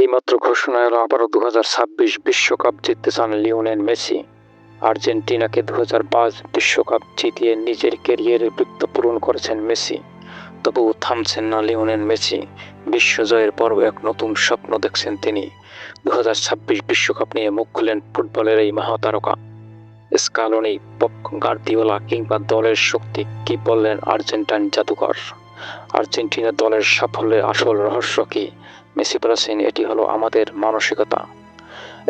এইমাত্র ঘোষণা এলো আবারও দু বিশ্বকাপ জিততে চান লিওনেল মেসি। আর্জেন্টিনাকে দু বিশ্বকাপ জিতিয়ে নিজের ক্যারিয়ারের বৃত্ত পূরণ করেছেন মেসি। তবুও থামছেন না লিওনেল মেসি। বিশ্বজয়ের পরও এক নতুন স্বপ্ন দেখছেন তিনি। দু বিশ্বকাপ নিয়ে মুখ খুলেন ফুটবলের এই মহাতারকা। স্কালোনি, পপ গার্দিওলা কিংবা দলের শক্তি, কি বললেন আর্জেন্টাইন জাদুকর আর্জেন্টিনা দলের সাফল্যের আসল রহস্য কি? মেসি বলেছেন, এটি হলো আমাদের মানসিকতা।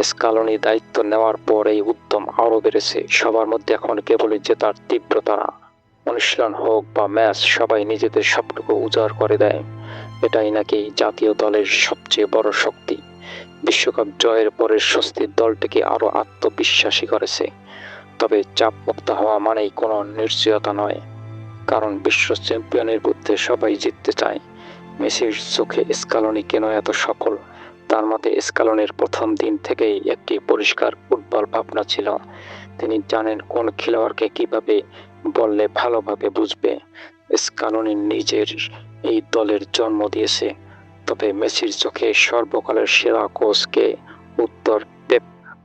স্কালনি দায়িত্ব নেওয়ার পর এই উদ্যম আরও বেড়েছে। সবার মধ্যে এখন কেবলই জেতার তীব্রতা, অনুশীলন হোক বা ম্যাচ, সবাই নিজেদের সবটুকু উজাড় করে দেয়। এটাই নাকি জাতীয় দলের সবচেয়ে বড় শক্তি। বিশ্বকাপ জয়ের পরের স্বস্তির দলটিকে আরও আত্মবিশ্বাসী করেছে। তবে চাপ মুক্ত হওয়া মানেই কোনো নিশ্চয়তা নয়। কারণ বিশ্ব চ্যাম্পিয়নের বিরুদ্ধে সবাই জিততে চায়। মেসির চোখে স্কালনি কেন এত সফল? তার মতে, স্কালনের প্রথম দিন থেকেই একটি পরিষ্কার ফুটবল ভাবনা ছিল। তিনি জানেন কোন খেলোয়াড়কে কীভাবে বললে ভালোভাবে বুঝবে। স্কালনি নিজের এই দলের জন্ম দিয়েছে। তবে মেসির চোখে সর্বকালের সেরা কোচকে উত্তর পেপ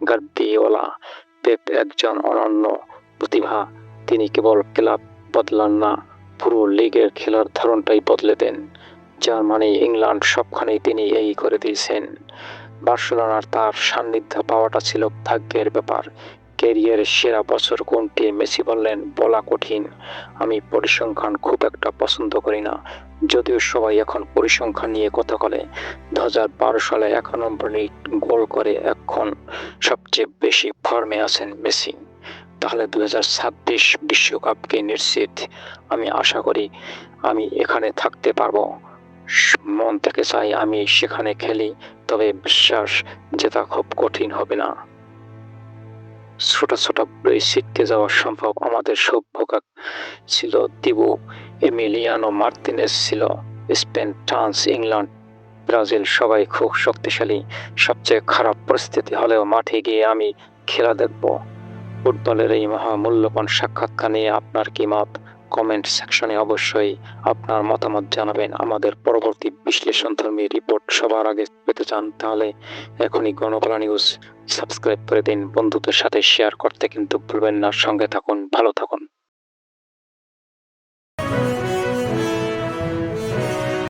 গার্দিওলা। পেপ একজন অনন্য প্রতিভা। তিনি কেবল ক্লাব বদলান না, পুরো লিগের খেলার ধরনটাই বদলে দেন। জার্মানি, ইংল্যান্ড সবখানেই তিনি এই করে দিয়েছেন। বার্সেলোনার তার সান্নিধ্য পাওয়াটা ছিল ভাগ্যের ব্যাপার। ক্যারিয়ারের সেরা বছর কোনটি, মেসি বললেন, বলা কঠিন। আমি পরিসংখ্যান খুব একটা পছন্দ করি না। যদিও সবাই এখন পরিসংখ্যান নিয়ে কথা বলে। দু হাজার বারো সালে একানব্বই গোল করে এখন সবচেয়ে বেশি ফর্মে আছেন মেসি। তাহলে দু বিশ্বকাপকে নিশ্চিত। আমি আশা করি আমি এখানে থাকতে পারব। মন থেকে চাই আমি সেখানে খেলি, তবে বিশ্বাস জেতা খুব কঠিন হবে না। ছোট ছোট বই ছিটকে যাওয়া সম্ভব আমাদের সভ্যকা ছিল দিবু এমিলিয়ানো মার্তিনেস ছিল, স্পেন, ফ্রান্স, ইংল্যান্ড, ব্রাজিল সবাই খুব শক্তিশালী। সবচেয়ে খারাপ পরিস্থিতি হলেও মাঠে গিয়ে আমি খেলা দেখব। ফুটবলের এই মহামূল্যবান সাক্ষাৎকার নিয়ে আপনার কি মত? কমেন্ট সেকশনে অবশ্যই আপনার মতামত জানাবেন। আমাদের পরবর্তী বিশ্লেষণ বিশ্লেষণধর্মী রিপোর্ট সবার আগে পেতে চান, তাহলে এখনই গণকলা নিউজ সাবস্ক্রাইব করে দিন। বন্ধুদের সাথে শেয়ার করতে কিন্তু ভুলবেন না। সঙ্গে থাকুন, ভালো থাকুন।